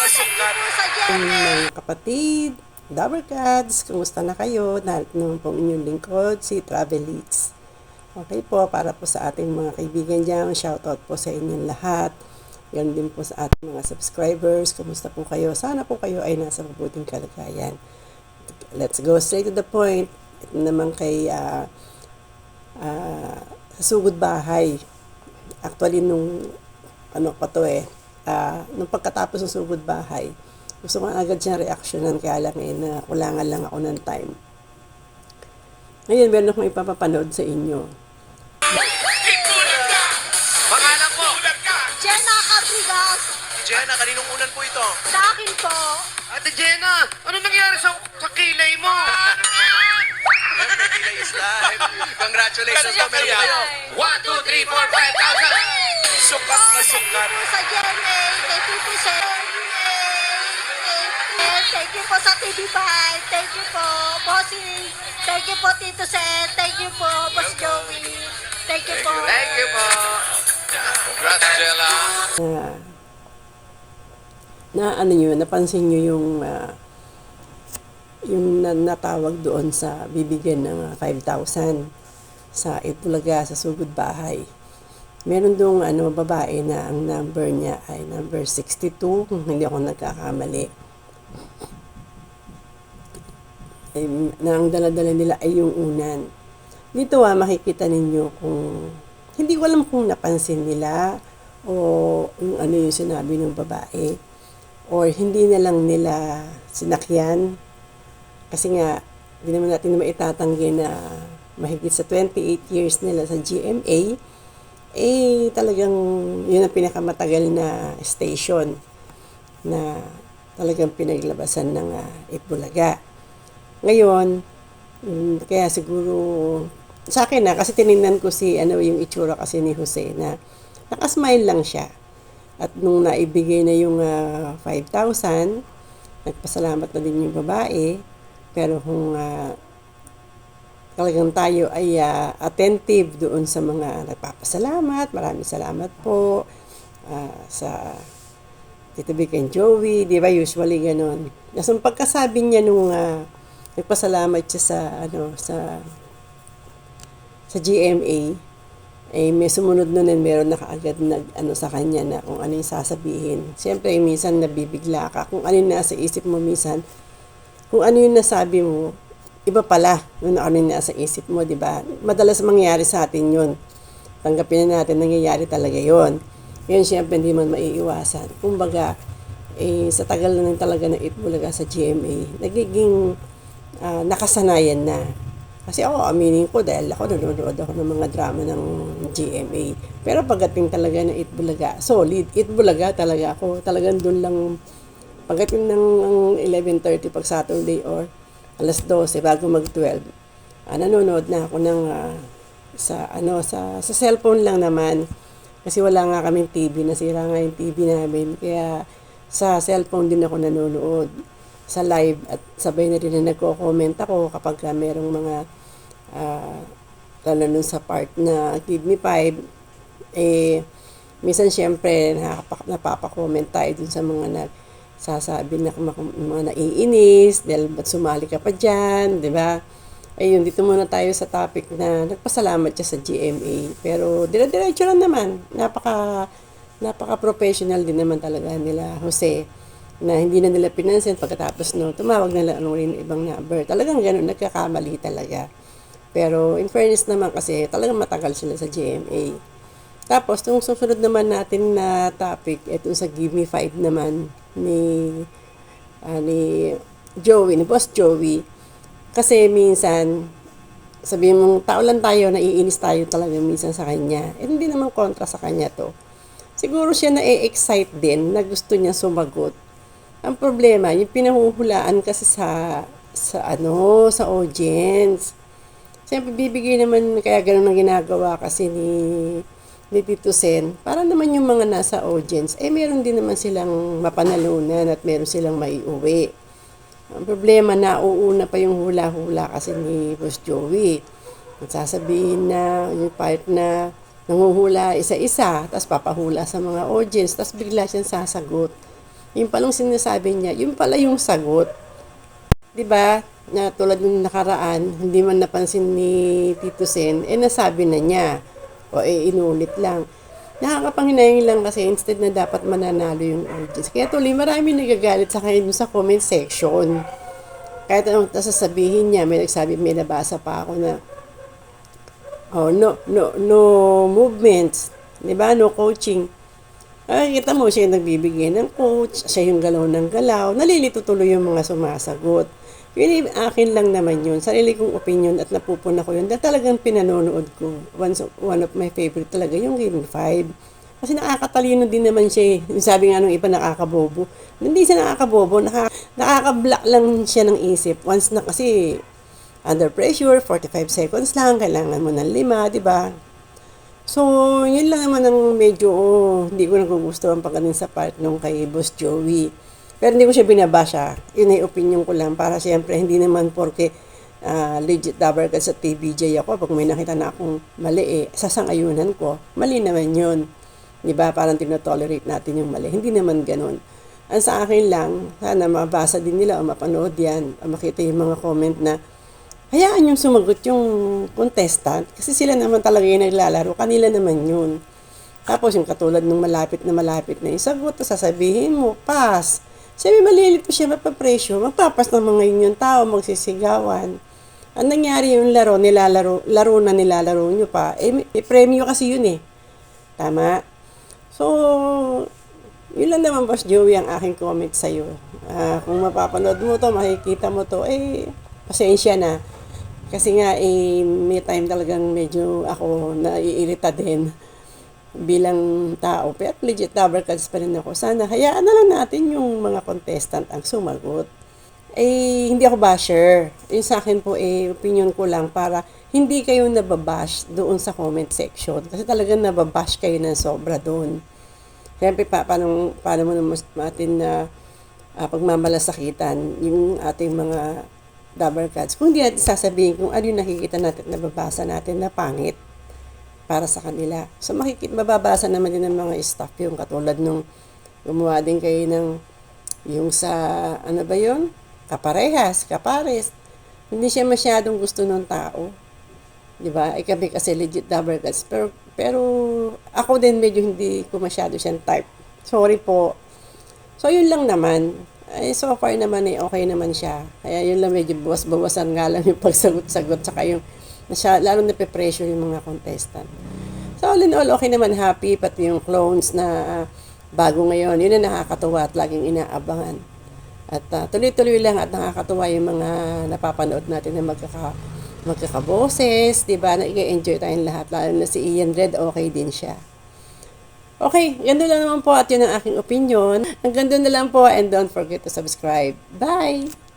na sukat. Sa Jenny. mga kapatid, Dabber Cats, kumusta na kayo? Narito naman po ang inyong lingkod, si Travel Leads. Okay po, para po sa ating mga kaibigan dyan, shoutout po sa inyong lahat. Yan din po sa ating mga subscribers, kumusta po kayo? Sana po kayo ay nasa mabuting kalagayan. Let's go straight to the point. Ito naman kay ah, ah, sa sugod bahay. Actually, nung ano pa to eh, ah, nung pagkatapos ng sugod bahay, gusto ko agad siyang reaksyonan kaya lang eh, na kulangan lang ako ng time. Ngayon, meron akong ipapapanood sa inyo. Pangalan po. Jenna Cabrigas. Jenna, kaninong unan po ito? Sa akin po. Ate Jenna, Congratulations po, meron kayo. 1, 2, 3, 4, 5,000. Sukat na sukat. Sa Jenny. Thank you po sa Thank you po sa TV5. Thank you po, Bossy. Thank you po, Tito Sen. Thank you po, Boss Joey. Thank you po. Thank you po. Congrats, Jenna. na na ano nyo, napansin nyo yung ah, yung na, natawag doon sa bibigyan ng ah, 5,000 sa Itbulaga sa Sugod Bahay. Meron doong ano, babae na ang number niya ay number 62, kung hindi ako nagkakamali. Ay, na ang daladala nila ay yung unan. Dito ah, makikita ninyo kung hindi ko alam kung napansin nila o yung ano yung sinabi ng babae or hindi na lang nila sinakyan kasi nga hindi naman natin naman itatanggi na mahigit sa 28 years nila sa GMA eh talagang yun ang pinakamatagal na station na talagang pinaglabasan ng uh, Itbulaga. Ngayon, mm, kaya siguro sa akin na kasi tiningnan ko si ano yung itsura kasi ni Jose na nakasmile lang siya. At nung naibigay na yung ah, 5,000, nagpasalamat na din yung babae. Pero kung ah, talagang tayo ay ah, attentive doon sa mga nagpapasalamat, maraming salamat po ah, sa Tito Vic and Joey, di ba usually ganun. Yung pagkasabi niya nung ah, nagpasalamat siya sa ano sa sa GMA, eh, may sumunod nun and meron na kaagad nag, ano, sa kanya na kung ano yung sasabihin. Siyempre, minsan nabibigla ka. Kung ano yung nasa isip mo minsan, kung ano yung nasabi mo, iba pala kung ano yung nasa isip mo, di ba? Madalas mangyayari sa atin yun. Tanggapin na natin, nangyayari talaga yon Yun, siyempre, hindi man maiiwasan. Kumbaga, eh, sa tagal na nang talaga na itbulaga sa GMA, nagiging ah, nakasanayan na. Kasi ako, aminin ko dahil ako nanonood ako ng mga drama ng GMA. Pero pagdating talaga ng Itbulaga, solid. Itbulaga talaga ako. Talagang doon lang, pagdating ng ang 11.30 pag Saturday or alas 12 bago mag-12, ah, nanonood na ako ng ah, sa ano sa sa cellphone lang naman. Kasi wala nga kaming TV nasira nga yung TV namin. Kaya sa cellphone din ako nanonood. Sa live at sabay na rin na nagko-comment ako kapag ka merong mga uh, lalo nun sa part na Me Five eh minsan syempre nakapa, napapa-comment tayo dun sa mga nag sasabi na mga naiinis dahil ba't sumali ka pa dyan, di ba? Ayun, dito muna tayo sa topic na nagpasalamat siya sa GMA. Pero dire-diretso lang naman. Napaka, napaka-professional din naman talaga nila Jose na hindi na nila pinansin pagkatapos no, tumawag na lang rin ibang number. Talagang ganun, nagkakamali talaga. Pero in fairness naman kasi talagang matagal sila sa GMA. Tapos, itong susunod naman natin na topic, ito sa Give Me Five naman ni, ni Joey, ni Boss Joey. Kasi minsan, sabihin mong tao lang tayo, naiinis tayo talaga minsan sa kanya. Eh, hindi naman kontra sa kanya to. Siguro siya na-excite din na gusto niya sumagot. Ang problema, yung pinahuhulaan kasi sa sa ano, sa audience. Siyempre, bibigay naman, kaya ganun ang ginagawa kasi ni, ni Tito Sen. Para naman yung mga nasa audience, eh meron din naman silang mapanalunan at meron silang maiuwi. Ang problema, nauuna pa yung hula-hula kasi ni Boss Joey. At sasabihin na yung part na nanguhula isa-isa, tapos papahula sa mga audience, tapos bigla siyang sasagot. Yung palang sinasabi niya, yung pala yung sagot. ba? Na tulad ng nakaraan, hindi man napansin ni Tito Sen, eh nasabi na niya. O eh inulit lang. Nakakapanghinayang lang kasi instead na dapat mananalo yung audience. Kaya tuloy marami nagagalit sa kanya sa comment section. Kahit anong sasabihin niya, may nagsabi, may nabasa pa ako na Oh, no, no, no movements. Di ba? No coaching. Ay, kita mo, siya yung nagbibigay ng coach, siya yung galaw ng galaw, nalilito tuloy yung mga sumasagot. Yun, akin lang naman yun, sarili kong opinion at napupuna ko yun dahil talagang pinanonood ko. One, one of my favorite talaga yung Game 5. Kasi nakakatalino din naman siya eh. Sabi nga nung iba nakakabobo. Hindi siya nakakabobo, naka, nakaka-block lang siya ng isip. Once na kasi under pressure, 45 seconds lang, kailangan mo ng lima, di ba? So, yun lang naman ang medyo oh, hindi ko nagugustuhan pa ganun sa part nung kay Boss Joey. Pero hindi ko siya binabasya. Yun ay opinion ko lang para siyempre hindi naman porke ah, legit dabber ka sa TBJ ako pag may nakita na akong mali eh, sasang-ayunan ko. Mali naman yun. Di ba? Parang tinotolerate natin yung mali. Hindi naman ganun. Ang sa akin lang, sana mabasa din nila o mapanood yan o makita yung mga comment na hayaan yung sumagot yung contestant kasi sila naman talaga yung naglalaro. Kanila naman yun. Tapos yung katulad ng malapit na malapit na yung sagot, sasabihin mo, pass. Sabi, malilito siya, mapapresyo, magpapas ng mga yun yung tao, magsisigawan. Ang nangyari yung laro, nilalaro, laro na nilalaro nyo pa, eh, may premyo kasi yun eh. Tama? So, yun lang naman, Boss Joey, ang aking comment sa'yo. Ah, kung mapapanood mo to, makikita mo to, eh, pasensya na. Kasi nga, eh, may time talagang medyo ako naiirita din bilang tao. Pero legit cards pa rin ako. Sana, hayaan na lang natin yung mga contestant ang sumagot. Eh, hindi ako basher. Yung sa akin po, eh, opinion ko lang para hindi kayo nababash doon sa comment section. Kasi talagang nababash kayo ng sobra doon. Siyempre, pa, paano, paano mo naman natin na ah, pagmamalasakitan yung ating mga double cards. Kung hindi natin sasabihin kung ano yung nakikita natin, nababasa natin na pangit para sa kanila. So, makikita, mababasa naman din ng mga staff yung katulad nung gumawa din kayo ng yung sa, ano ba yun? Kaparehas, kapares. Hindi siya masyadong gusto ng tao. Di ba? Eh kami kasi legit double cards. Pero, pero ako din medyo hindi ko masyado siyang type. Sorry po. So, yun lang naman. Ay, so far naman eh, okay naman siya. Kaya yun lang medyo bawas-bawasan nga lang yung pagsagot-sagot saka yung masya, lalo na pressure yung mga contestant. So, all in all, okay naman, happy, pati yung clones na ah, bago ngayon, yun ang nakakatuwa at laging inaabangan. At ah, tuloy-tuloy lang at nakakatuwa yung mga napapanood natin na magkaka, magkakaboses, di ba? Nag-enjoy tayong lahat. Lalo na si Ian Red, okay din siya. Okay, ganda lang naman po at yun ang aking opinion. Hanggang doon na lang po and don't forget to subscribe. Bye!